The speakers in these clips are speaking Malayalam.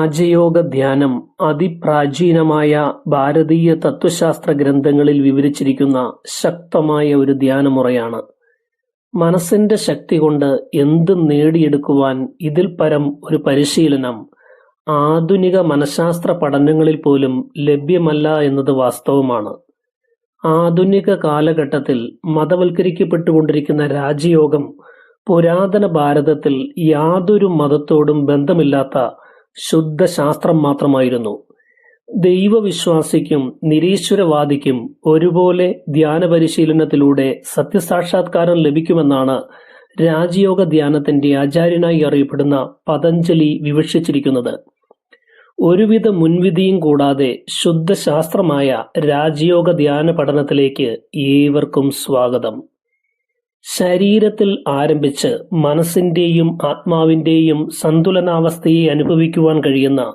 രാജയോഗ ധ്യാനം അതിപ്രാചീനമായ ഭാരതീയ തത്വശാസ്ത്ര ഗ്രന്ഥങ്ങളിൽ വിവരിച്ചിരിക്കുന്ന ശക്തമായ ഒരു ധ്യാനമുറയാണ്. മനസ്സിന്റെ ശക്തി കൊണ്ട് എന്ത് നേടിയെടുക്കുവാൻ ഇതിൽ പരം ഒരു പരിശീലനം ആധുനിക മനഃശാസ്ത്ര പഠനങ്ങളിൽ പോലും ലഭ്യമല്ല എന്നത് വാസ്തവമാണ്. ആധുനിക കാലഘട്ടത്തിൽ മതവൽക്കരിക്കപ്പെട്ടുകൊണ്ടിരിക്കുന്ന രാജയോഗം പുരാതന ഭാരതത്തിൽ യാതൊരു മതത്തോടും ബന്ധമില്ലാത്ത ശുദ്ധ ശാസ്ത്രം മാത്രമായിരുന്നു. ദൈവവിശ്വാസിക്കും നിരീശ്വരവാദിക്കും ഒരുപോലെ ധ്യാന പരിശീലനത്തിലൂടെ സത്യസാക്ഷാത്കാരം ലഭിക്കുമെന്നാണ് രാജയോഗ ധ്യാനത്തിന്റെ ആചാര്യനായി അറിയപ്പെടുന്ന പതഞ്ജലി വിവക്ഷിച്ചിരിക്കുന്നത്. ഒരുവിധ മുൻവിധിയും കൂടാതെ ശുദ്ധശാസ്ത്രമായ രാജയോഗ ധ്യാന പഠനത്തിലേക്ക് ഏവർക്കും സ്വാഗതം. ശരീരത്തിൽ ആരംഭിച്ച് മനസ്സിന്റെയും ആത്മാവിന്റെയും സന്തുലനാവസ്ഥയെ അനുഭവിക്കുവാൻ കഴിയുന്ന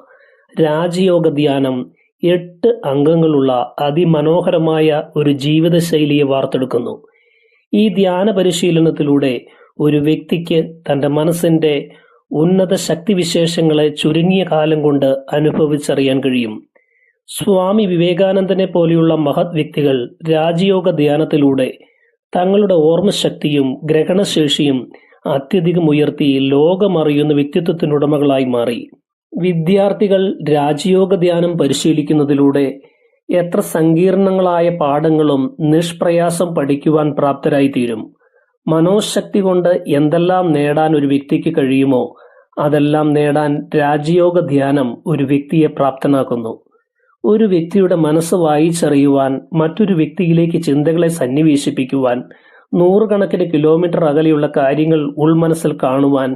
രാജയോഗ ധ്യാനം എട്ട് അംഗങ്ങളുള്ള അതിമനോഹരമായ ഒരു ജീവിതശൈലിയെ വാർത്തെടുക്കുന്നു. ഈ ധ്യാന പരിശീലനത്തിലൂടെ ഒരു വ്യക്തിക്ക് തന്റെ മനസ്സിന്റെ ഉന്നത ശക്തിവിശേഷങ്ങളെ ചുരുങ്ങിയ കാലം കൊണ്ട് അനുഭവിച്ചറിയാൻ കഴിയും. സ്വാമി വിവേകാനന്ദനെ പോലെയുള്ള മഹത് വ്യക്തികൾ രാജയോഗ ധ്യാനത്തിലൂടെ തങ്ങളുടെ ഓർമ്മശക്തിയും ഗ്രഹണശേഷിയും അത്യധികം ഉയർത്തി ലോകമറിയുന്ന വ്യക്തിത്വത്തിനുടമകളായി മാറി. വിദ്യാർത്ഥികൾ രാജയോഗ ധ്യാനം പരിശീലിക്കുന്നതിലൂടെ എത്ര സങ്കീർണങ്ങളായ പാഠങ്ങളും നിഷ്പ്രയാസം പഠിക്കുവാൻ പ്രാപ്തരായിത്തീരും. മനോശക്തി കൊണ്ട് എന്തെല്ലാം നേടാൻ ഒരു വ്യക്തിക്ക് കഴിയുമോ അതെല്ലാം നേടാൻ രാജയോഗ ധ്യാനം ഒരു വ്യക്തിയെ പ്രാപ്തനാക്കുന്നു. ഒരു വ്യക്തിയുടെ മനസ്സ് വായിച്ചറിയുവാൻ മറ്റൊരു വ്യക്തിയിലേക്ക് ചിന്തകളെ സന്നിവേശിപ്പിക്കുവാൻ നൂറുകണക്കിന് കിലോമീറ്റർ അകലെയുള്ള കാര്യങ്ങൾ ഉൾമനസ്സിൽ കാണുവാൻ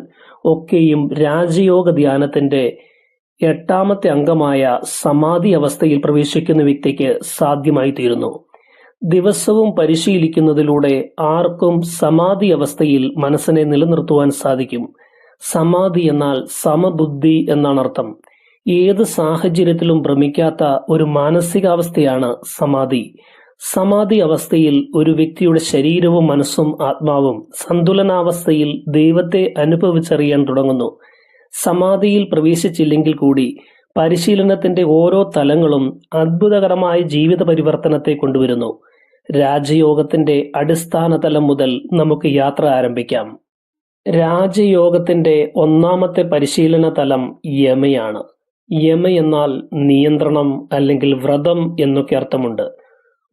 ഒക്കെയും രാജയോഗ ധ്യാനത്തിന്റെ എട്ടാമത്തെ അംഗമായ സമാധി അവസ്ഥയിൽ പ്രവേശിക്കുന്ന വ്യക്തിക്ക് സാധ്യമായി തീരുന്നു ദിവസവും പരിശീലിക്കുന്നതിലൂടെ ആർക്കും സമാധി അവസ്ഥയിൽ മനസ്സിനെ നിലനിർത്തുവാൻ സാധിക്കും. സമാധി എന്നാൽ സമബുദ്ധി എന്നാണർത്ഥം. ഏത് സാഹചര്യത്തിലും ഭ്രമിക്കാത്ത ഒരു മാനസികാവസ്ഥയാണ് സമാധി. സമാധി അവസ്ഥയിൽ ഒരു വ്യക്തിയുടെ ശരീരവും മനസ്സും ആത്മാവും സന്തുലനാവസ്ഥയിൽ ദൈവത്തെ അനുഭവിച്ചറിയാൻ തുടങ്ങുന്നു. സമാധിയിൽ പ്രവേശിച്ചില്ലെങ്കിൽ കൂടി പരിശീലനത്തിന്റെ ഓരോ തലങ്ങളും അത്ഭുതകരമായ ജീവിത പരിവർത്തനത്തെ കൊണ്ടുവരുന്നു. രാജയോഗത്തിന്റെ അടിസ്ഥാന തലം മുതൽ നമുക്ക് യാത്ര ആരംഭിക്കാം. രാജയോഗത്തിന്റെ ഒന്നാമത്തെ പരിശീലന തലം യമയാണ്. യമ എന്നാൽ നിയന്ത്രണം അല്ലെങ്കിൽ വ്രതം എന്നൊക്കെ അർത്ഥമുണ്ട്.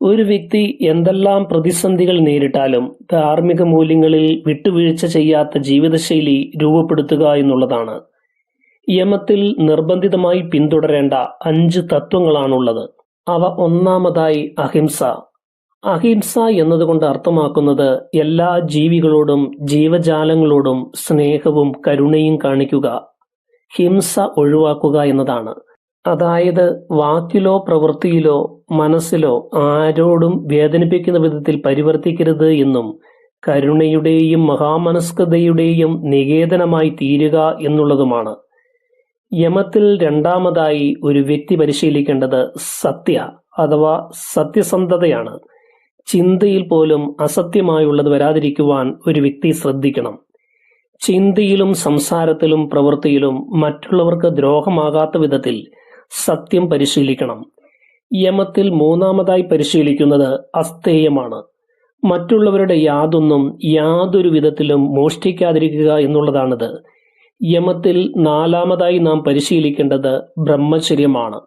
ഒരു വ്യക്തി എന്തെല്ലാം പ്രതിസന്ധികൾ നേരിട്ടാലും ധാർമ്മിക മൂല്യങ്ങളിൽ വിട്ടുവീഴ്ച ചെയ്യാത്ത ജീവിതശൈലി രൂപപ്പെടുത്തുക എന്നുള്ളതാണ്. യമത്തിൽ നിർബന്ധിതമായി പിന്തുടരേണ്ട അഞ്ച് തത്വങ്ങളാണുള്ളത്. അവ ഒന്നാമതായി അഹിംസ. അഹിംസ എന്നതുകൊണ്ട് അർത്ഥമാക്കുന്നത് എല്ലാ ജീവികളോടും ജീവജാലങ്ങളോടും സ്നേഹവും കരുണയും കാണിക്കുക, ഹിംസ ഒഴിവാക്കുക എന്നതാണ്. അതായത് വാക്കിലോ പ്രവൃത്തിയിലോ മനസ്സിലോ ആരോടും വേദനിപ്പിക്കുന്ന വിധത്തിൽ പരിവർത്തിക്കരുത് എന്നും കരുണയുടെയും മഹാമനസ്കതയുടെയും നികേതനമായി തീരുക എന്നുള്ളതുമാണ്. യമത്തിൽ രണ്ടാമതായി ഒരു വ്യക്തി പരിശീലിക്കേണ്ടത് സത്യ അഥവാ സത്യസന്ധതയാണ്. ചിന്തയിൽ പോലും അസത്യമായുള്ളത് വരാതിരിക്കുവാൻ ഒരു വ്യക്തി ശ്രദ്ധിക്കണം. ചിന്തയിലും സംസാരത്തിലും പ്രവൃത്തിയിലും മറ്റുള്ളവർക്ക് ദ്രോഹമാകാത്ത വിധത്തിൽ സത്യം പരിശീലിക്കണം. യമത്തിൽ മൂന്നാമതായി പരിശീലിക്കുന്നത് അസ്തേയമാണ്. മറ്റുള്ളവരുടെ യാതൊന്നും യാതൊരു വിധത്തിലും മോഷ്ടിക്കാതിരിക്കുക എന്നുള്ളതാണിത്. യമത്തിൽ നാലാമതായി നാം പരിശീലിക്കേണ്ടത് ബ്രഹ്മചര്യമാണ്.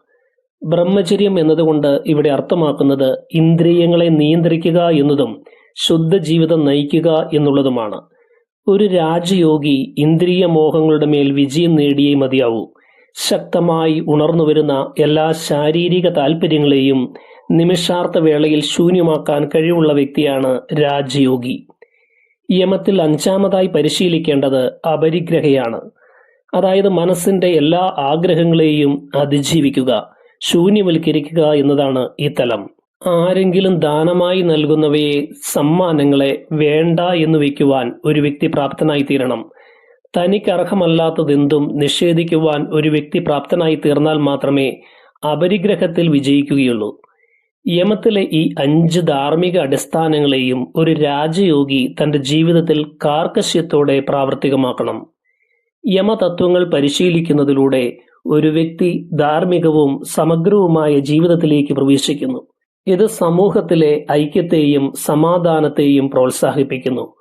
ബ്രഹ്മചര്യം എന്നതുകൊണ്ട് ഇവിടെ അർത്ഥമാക്കുന്നത് ഇന്ദ്രിയങ്ങളെ നിയന്ത്രിക്കുക എന്നതും ശുദ്ധ ജീവിതം നയിക്കുക എന്നുള്ളതുമാണ്. ഒരു രാജയോഗി ഇന്ദ്രിയ മോഹങ്ങളുടെ മേൽ വിജയം നേടിയേ മതിയാവൂ. ശക്തമായി ഉണർന്നുവരുന്ന എല്ലാ ശാരീരിക താൽപ്പര്യങ്ങളെയും നിമിഷാർത്ഥ വേളയിൽ ശൂന്യമാക്കാൻ കഴിവുള്ള വ്യക്തിയാണ് രാജയോഗി. യമത്തിൽ അഞ്ചാമതായി പരിശീലിക്കേണ്ടത് അപരിഗ്രഹയാണ്. അതായത് മനസ്സിന്റെ എല്ലാ ആഗ്രഹങ്ങളെയും അതിജീവിക്കുക, ശൂന്യവൽക്കരിക്കുക എന്നതാണ് ഈ തലം. ആരെങ്കിലും ദാനമായി നൽകുന്നവയെ സമ്മാനങ്ങളെ വേണ്ട എന്ന് വയ്ക്കുവാൻ ഒരു വ്യക്തി പ്രാപ്തനായി തീരണം പ്രാപ്തനായിത്തീരണം. തനിക്കർഹമല്ലാത്തതെന്തും നിഷേധിക്കുവാൻ ഒരു വ്യക്തി പ്രാപ്തനായി തീർന്നാൽ മാത്രമേ അപരിഗ്രഹത്തിൽ വിജയിക്കുകയുള്ളൂ. യമത്തിലെ ഈ അഞ്ച് ധാർമ്മിക അടിസ്ഥാനങ്ങളെയും ഒരു രാജയോഗി തന്റെ ജീവിതത്തിൽ കാർക്കശ്യത്തോടെ പ്രാവർത്തികമാക്കണം. യമതത്വങ്ങൾ പരിശീലിക്കുന്നതിലൂടെ ഒരു വ്യക്തി ധാർമ്മികവും സമഗ്രവുമായ ജീവിതത്തിലേക്ക് പ്രവേശിക്കുന്നു ഇത് സമൂഹത്തിലെ ഐക്യത്തെയും സമാധാനത്തെയും പ്രോത്സാഹിപ്പിക്കുന്നു.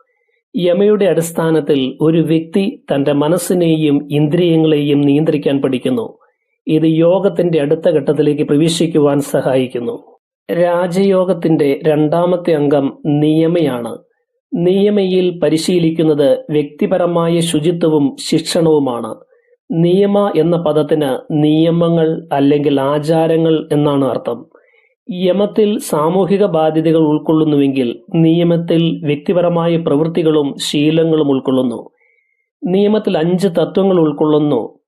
യമയുടെ അടിസ്ഥാനത്തിൽ ഒരു വ്യക്തി തന്റെ മനസ്സിനെയും ഇന്ദ്രിയങ്ങളെയും നിയന്ത്രിക്കാൻ പഠിക്കുന്നു. ഇത് യോഗത്തിന്റെ അടുത്ത ഘട്ടത്തിലേക്ക് പ്രവേശിക്കുവാൻ സഹായിക്കുന്നു. രാജയോഗത്തിന്റെ രണ്ടാമത്തെ അംഗം നിയമയാണ്. നിയമയിൽ പരിശീലിക്കുന്നത് വ്യക്തിപരമായ ശുചിത്വവും ശിക്ഷണവുമാണ്. നിയമ എന്ന പദത്തിന് നിയമങ്ങൾ അല്ലെങ്കിൽ ആചാരങ്ങൾ എന്നാണ് അർത്ഥം. യമത്തിൽ സാമൂഹിക ബാധ്യതകൾ ഉൾക്കൊള്ളുന്നുവെങ്കിൽ നിയമത്തിൽ വ്യക്തിപരമായ പ്രവൃത്തികളും ശീലങ്ങളും ഉൾക്കൊള്ളുന്നു. നിയമത്തിൽ അഞ്ച് തത്വങ്ങൾ ഉൾക്കൊള്ളുന്നു.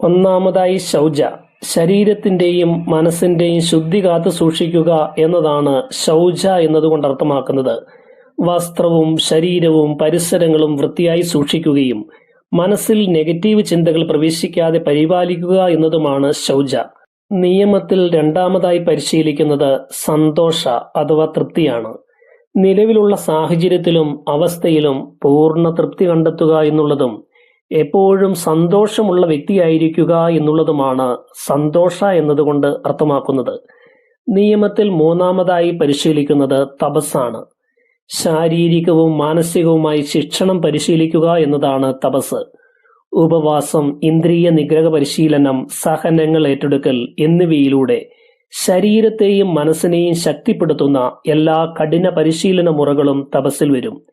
ഒന്നാമതായി ശൗച. ശരീരത്തിന്റെയും മനസ്സിന്റെയും ശുദ്ധി കാത്തു സൂക്ഷിക്കുക എന്നതാണ് ശൗച എന്നതുകൊണ്ട് അർത്ഥമാക്കുന്നത്. വസ്ത്രവും ശരീരവും പരിസരങ്ങളും വൃത്തിയായി സൂക്ഷിക്കുകയും മനസ്സിൽ നെഗറ്റീവ് ചിന്തകൾ പ്രവേശിക്കാതെ പരിപാലിക്കുക എന്നതുമാണ് ശൗച. നിയമത്തിൽ രണ്ടാമതായി പരിശീലിക്കുന്നത് സന്തോഷ അഥവാ തൃപ്തിയാണ്. നിലവിലുള്ള സാഹചര്യത്തിലും അവസ്ഥയിലും പൂർണ തൃപ്തി കണ്ടെത്തുക എന്നുള്ളതും എപ്പോഴും സന്തോഷമുള്ള വ്യക്തിയായിരിക്കുക എന്നുള്ളതുമാണ് സന്തോഷ എന്നതുകൊണ്ട് അർത്ഥമാക്കുന്നത്. നിയമത്തിൽ മൂന്നാമതായി പരിശീലിക്കുന്നത് തപസ്സാണ്. ശാരീരികവും മാനസികവുമായി ശിക്ഷണം പരിശീലിക്കുക എന്നതാണ് തപസ് ഉപവാസം ഇന്ദ്രിയ നിഗ്രഹ പരിശീലനം സഹനങ്ങൾ ഏറ്റെടുക്കൽ എന്നിവയിലൂടെ ശരീരത്തെയും മനസ്സിനെയും ശക്തിപ്പെടുത്തുന്ന എല്ലാ കഠിന പരിശീലന മുറകളും തപസ്സിൽ വരും.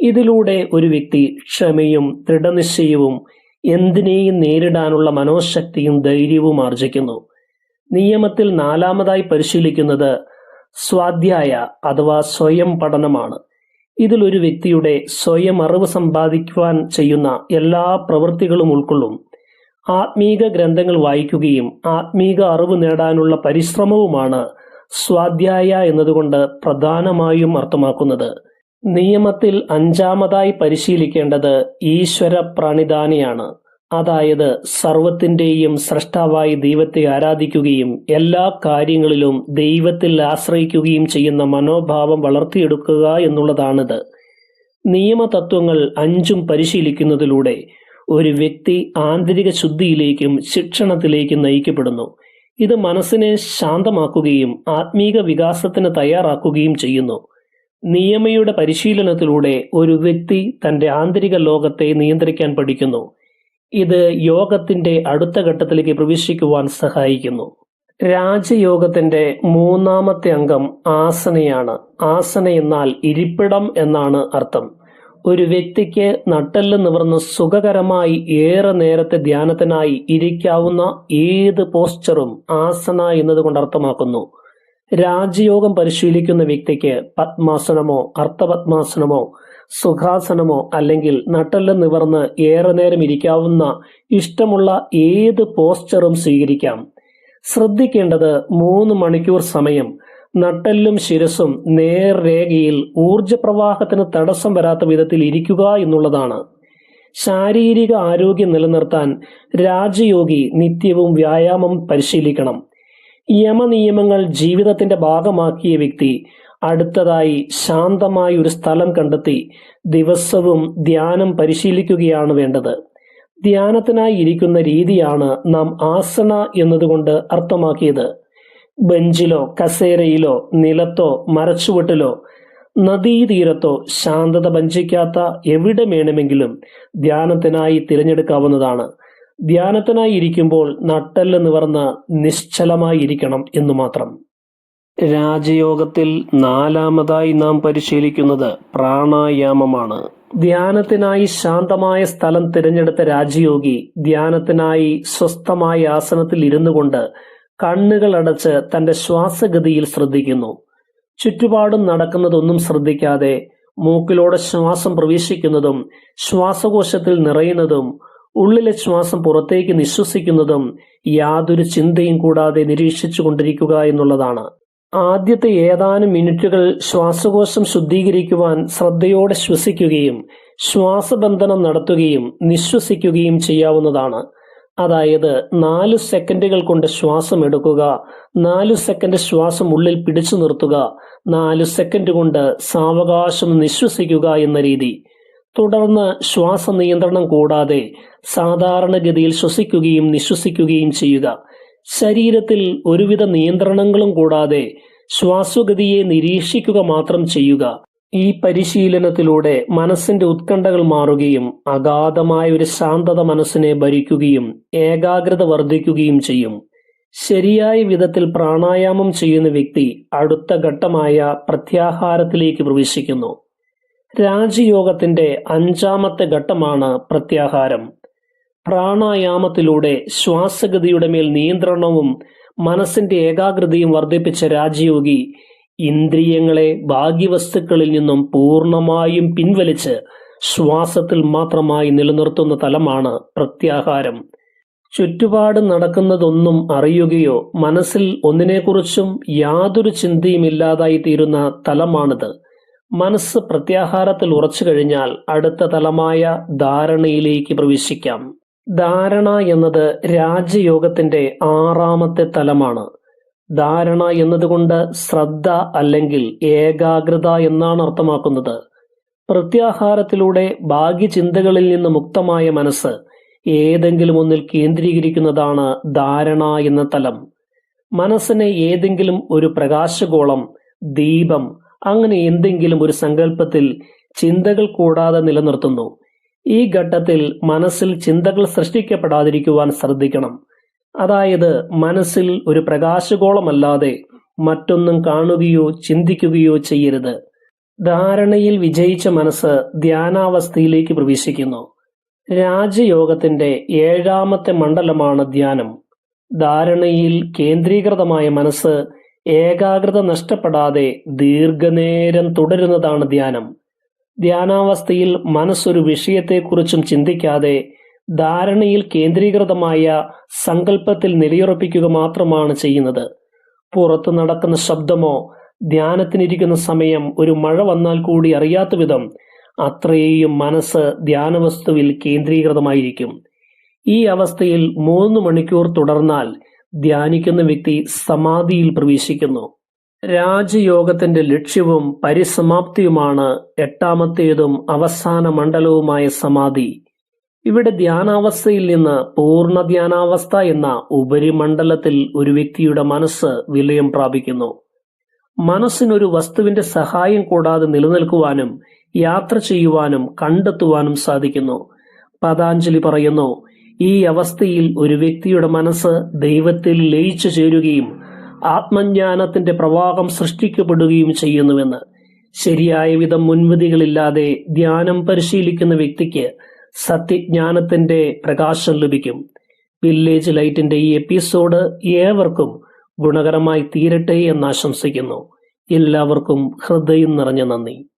ഇതിലൂടെ ഒരു വ്യക്തി ക്ഷമയും ദൃഢനിശ്ചയവും എന്തിനേയും നേരിടാനുള്ള മനോശക്തിയും ധൈര്യവും ആർജിക്കുന്നു നിയമത്തിൽ നാലാമതായി പരിശീലിക്കുന്നത് സ്വാധ്യായ അഥവാ സ്വയം പഠനമാണ്. ഇതിൽ ഒരു വ്യക്തിയുടെ സ്വയം അറിവ് സമ്പാദിക്കുവാൻ ചെയ്യുന്ന എല്ലാ പ്രവൃത്തികളും ഉൾക്കൊള്ളും. ആത്മീക ഗ്രന്ഥങ്ങൾ വായിക്കുകയും ആത്മീക അറിവ് നേടാനുള്ള പരിശ്രമവുമാണ് സ്വാധ്യായ എന്നതുകൊണ്ട് പ്രധാനമായും അർത്ഥമാക്കുന്നത്. നിയമത്തിൽ അഞ്ചാമതായി പരിശീലിക്കേണ്ടത് ഈശ്വര പ്രണിധാനിയാണ് അതായത് സർവത്തിന്റെയും സൃഷ്ടാവായി ദൈവത്തെ ആരാധിക്കുകയും എല്ലാ കാര്യങ്ങളിലും ദൈവത്തിൽ ആശ്രയിക്കുകയും ചെയ്യുന്ന മനോഭാവം വളർത്തിയെടുക്കുക എന്നുള്ളതാണിത്. നിയമതത്വങ്ങൾ അഞ്ചും പരിശീലിക്കുന്നതിലൂടെ ഒരു വ്യക്തി ആന്തരിക ശുദ്ധിയിലേക്കും ശിക്ഷണത്തിലേക്കും നയിക്കപ്പെടുന്നു. ഇത് മനസ്സിനെ ശാന്തമാക്കുകയും ആത്മീക വികാസത്തിന് തയ്യാറാക്കുകയും ചെയ്യുന്നു. നിയമയുടെ പരിശീലനത്തിലൂടെ ഒരു വ്യക്തി തന്റെ ആന്തരിക ലോകത്തെ നിയന്ത്രിക്കാൻ പഠിക്കുന്നു. ഇത് യോഗത്തിന്റെ അടുത്ത ഘട്ടത്തിലേക്ക് പ്രവേശിക്കുവാൻ സഹായിക്കുന്നു. രാജയോഗത്തിന്റെ മൂന്നാമത്തെ അംഗം ആസനയാണ്. ആസന എന്നാൽ ഇരിപ്പിടം എന്നാണ് അർത്ഥം. ഒരു വ്യക്തിക്ക് നട്ടെല്ല് നിവർന്ന് സുഖകരമായി ഏറെ നേരത്തെ ധ്യാനത്തിനായി ഇരിക്കാവുന്ന ഏത് പോസ്ചറും ആസന എന്നതുകൊണ്ട് അർത്ഥമാക്കുന്നു. രാജയോഗം പരിശീലിക്കുന്ന വ്യക്തിക്ക് പത്മാസനമോ അർത്ഥപത്മാസനമോ സുഖാസനമോ അല്ലെങ്കിൽ നട്ടെല്ല് നിവർന്ന് ഏറെ നേരം ഇരിക്കാവുന്ന ഇഷ്ടമുള്ള ഏത് പോസ്ചറും സ്വീകരിക്കാം. ശ്രദ്ധിക്കേണ്ടത് മൂന്ന് മണിക്കൂർ സമയം. നട്ടെല്ലും ശിരസും നേർരേഖയിൽ ഊർജപ്രവാഹത്തിന് തടസ്സം വരാത്ത വിധത്തിൽ ഇരിക്കുക എന്നുള്ളതാണ്. ശാരീരിക ആരോഗ്യം നിലനിർത്താൻ രാജയോഗി നിത്യവും വ്യായാമം പരിശീലിക്കണം. യമനിയമങ്ങൾ ജീവിതത്തിന്റെ ഭാഗമാക്കിയ വ്യക്തി അടുത്തതായി ശാന്തമായ ഒരു സ്ഥലം കണ്ടെത്തി ദിവസവും ധ്യാനം പരിശീലിക്കുകയാണ് വേണ്ടത്. ധ്യാനത്തിനായി ഇരിക്കുന്ന രീതിയാണ് നാം ആസന എന്നതുകൊണ്ട് അർത്ഥമാക്കിയത്. ബെഞ്ചിലോ കസേരയിലോ നിലത്തോ മരച്ചുവട്ടിലോ നദീതീരത്തോ ശാന്തത ഭഞ്ചിക്കാത്ത എവിടെ വേണമെങ്കിലും ധ്യാനത്തിനായി തിരഞ്ഞെടുക്കാവുന്നതാണ്. ധ്യാനത്തിനായി ഇരിക്കുമ്പോൾ നട്ടെല്ല് നിവർന്ന് നിശ്ചലമായി ഇരിക്കണം എന്നു മാത്രം. രാജയോഗത്തിൽ നാലാമതായി നാം പരിശീലിക്കുന്നത് പ്രാണായാമമാണ്. ധ്യാനത്തിനായി ശാന്തമായ സ്ഥലം തിരഞ്ഞെടുത്ത രാജയോഗി ധ്യാനത്തിനായി സ്വസ്ഥമായ ആസനത്തിൽ ഇരുന്നു കൊണ്ട് കണ്ണുകൾ അടച്ച് തന്റെ ശ്വാസഗതിയിൽ ശ്രദ്ധിക്കുന്നു. ചുറ്റുപാടും നടക്കുന്നതൊന്നും ശ്രദ്ധിക്കാതെ മൂക്കിലൂടെ ശ്വാസം പ്രവേശിക്കുന്നതും ശ്വാസകോശത്തിൽ നിറയുന്നതും ഉള്ളിലെ ശ്വാസം പുറത്തേക്ക് നിശ്വസിക്കുന്നതും യാതൊരു ചിന്തയും കൂടാതെ നിരീക്ഷിച്ചു കൊണ്ടിരിക്കുക എന്നുള്ളതാണ്. ആദ്യത്തെ ഏതാനും മിനിറ്റുകൾ ശ്വാസകോശം ശുദ്ധീകരിക്കുവാൻ ശ്രദ്ധയോടെ ശ്വസിക്കുകയും ശ്വാസബന്ധനം നടത്തുകയും നിശ്വസിക്കുകയും ചെയ്യാവുന്നതാണ്. അതായത് നാലു സെക്കൻഡുകൾ കൊണ്ട് ശ്വാസം എടുക്കുക നാലു സെക്കൻഡ് ശ്വാസം ഉള്ളിൽ പിടിച്ചു നിർത്തുക നാലു സെക്കൻഡ് കൊണ്ട് സാവകാശം നിശ്വസിക്കുക എന്ന രീതി. തുടർന്ന് ശ്വാസ നിയന്ത്രണം കൂടാതെ സാധാരണഗതിയിൽ ശ്വസിക്കുകയും നിശ്വസിക്കുകയും ചെയ്യുക. ശരീരത്തിൽ ഒരുവിധ നിയന്ത്രണങ്ങളും കൂടാതെ ശ്വാസഗതിയെ നിരീക്ഷിക്കുക മാത്രം ചെയ്യുക. ഈ പരിശീലനത്തിലൂടെ മനസ്സിന്റെ ഉത്കണ്ഠകൾ മാറുകയും അഗാധമായ ഒരു ശാന്തത മനസ്സിനെ ഭരിക്കുകയും ഏകാഗ്രത വർദ്ധിക്കുകയും ചെയ്യും. ശരിയായ വിധത്തിൽ പ്രാണായാമം ചെയ്യുന്ന വ്യക്തി അടുത്ത ഘട്ടമായ പ്രത്യാഹാരത്തിലേക്ക് പ്രവേശിക്കുന്നു. രാജയോഗത്തിന്റെ അഞ്ചാമത്തെ ഘട്ടമാണ് പ്രത്യാഹാരം. പ്രാണായാമത്തിലൂടെ ശ്വാസഗതിയുടെ മേൽ നിയന്ത്രണവും മനസ്സിന്റെ ഏകാഗ്രതയും വർദ്ധിപ്പിച്ച രാജയോഗി ഇന്ദ്രിയങ്ങളെ ഭാഗ്യവസ്തുക്കളിൽ നിന്നും പൂർണമായും പിൻവലിച്ച് ശ്വാസത്തിൽ മാത്രമായി നിലനിർത്തുന്ന തലമാണ് പ്രത്യാഹാരം. ചുറ്റുപാട് നടക്കുന്നതൊന്നും അറിയുകയോ മനസ്സിൽ ഒന്നിനെക്കുറിച്ചും യാതൊരു ചിന്തയും ഇല്ലാതായി തീരുന്ന തലമാണിത്. മനസ്സ് പ്രത്യാഹാരത്തിൽ ഉറച്ചു കഴിഞ്ഞാൽ അടുത്ത തലമായ ധാരണയിലേക്ക് പ്രവേശിക്കാം. ധാരണ എന്നത് രാജയോഗത്തിന്റെ ആറാമത്തെ തലമാണ്. ധാരണ എന്നതുകൊണ്ട് ശ്രദ്ധ അല്ലെങ്കിൽ ഏകാഗ്രത എന്നാണ് അർത്ഥമാക്കുന്നത്. പ്രത്യാഹാരത്തിലൂടെ ഭാഗ്യചിന്തകളിൽ നിന്ന് മുക്തമായ മനസ്സ് ഏതെങ്കിലും ഒന്നിൽ കേന്ദ്രീകരിക്കുന്നതാണ് ധാരണ എന്ന തലം. മനസ്സിനെ ഏതെങ്കിലും ഒരു പ്രകാശഗോളം ദീപം അങ്ങനെ എന്തെങ്കിലും ഒരു സങ്കല്പത്തിൽ ചിന്തകൾ കൂടാതെ നിലനിർത്തുന്നു. ഈ ഘട്ടത്തിൽ മനസ്സിൽ ചിന്തകൾ സൃഷ്ടിക്കപ്പെടാതിരിക്കുവാൻ ശ്രദ്ധിക്കണം. അതായത് മനസ്സിൽ ഒരു പ്രകാശഗോളമല്ലാതെ മറ്റൊന്നും കാണുകയോ ചിന്തിക്കുകയോ ചെയ്യരുത്. ധാരണയിൽ വിജയിച്ച മനസ്സ് ധ്യാനാവസ്ഥയിലേക്ക് പ്രവേശിക്കുന്നു. രാജയോഗത്തിന്റെ ഏഴാമത്തെ മണ്ഡലമാണ് ധ്യാനം. ധാരണയിൽ കേന്ദ്രീകൃതമായ മനസ്സ് ഏകാഗ്രത നഷ്ടപ്പെടാതെ ദീർഘനേരം തുടരുന്നതാണ് ധ്യാനം. ധ്യാനാവസ്ഥയിൽ മനസ്സൊരു വിഷയത്തെക്കുറിച്ചും ചിന്തിക്കാതെ ധാരണയിൽ കേന്ദ്രീകൃതമായ സങ്കല്പത്തിൽ നിലയുറപ്പിക്കുക മാത്രമാണ് ചെയ്യുന്നത്. പുറത്തു നടക്കുന്ന ശബ്ദമോ ധ്യാനത്തിനിരിക്കുന്ന സമയം ഒരു മഴ വന്നാൽ കൂടി അറിയാത്ത വിധം അത്രയും മനസ്സ് ധ്യാനവസ്തുവിൽ കേന്ദ്രീകൃതമായിരിക്കും. ഈ അവസ്ഥയിൽ മൂന്ന് മണിക്കൂർ തുടർന്നാൽ ധ്യാനിക്കുന്ന വ്യക്തി സമാധിയിൽ പ്രവേശിക്കുന്നു. രാജയോഗത്തിന്റെ ലക്ഷ്യവും പരിസമാപ്തിയുമാണ് എട്ടാമത്തേതും അവസാന മണ്ഡലവുമായ സമാധി. ഇവിടെ ധ്യാനാവസ്ഥയിൽ നിന്ന് പൂർണ ധ്യാനാവസ്ഥ എന്ന ഉപരിമണ്ഡലത്തിൽ ഒരു വ്യക്തിയുടെ മനസ്സ് വിലയം പ്രാപിക്കുന്നു. മനസ്സിനൊരു വസ്തുവിന്റെ സഹായം കൂടാതെ നിലനിൽക്കുവാനും യാത്ര ചെയ്യുവാനും കണ്ടെത്തുവാനും സാധിക്കുന്നു. പതാഞ്ജലി പറയുന്നു ഈ അവസ്ഥയിൽ ഒരു വ്യക്തിയുടെ മനസ്സ് ദൈവത്തിൽ ലയിച്ചു ചേരുകയും ആത്മജ്ഞാനത്തിന്റെ പ്രവാഹം സൃഷ്ടിക്കപ്പെടുകയും ചെയ്യുന്നുവെന്ന് ശരിയായ വിധം മുൻവിധികളില്ലാതെ ധ്യാനം പരിശീലിക്കുന്ന വ്യക്തിക്ക് സത്യജ്ഞാനത്തിന്റെ പ്രകാശം ലഭിക്കും. വില്ലേജ് ലൈറ്റിന്റെ ഈ എപ്പിസോഡ് ഏവർക്കും ഗുണകരമായി തീരട്ടെ എന്ന് ആശംസിക്കുന്നു. എല്ലാവർക്കും ഹൃദയം നിറഞ്ഞ നന്ദി.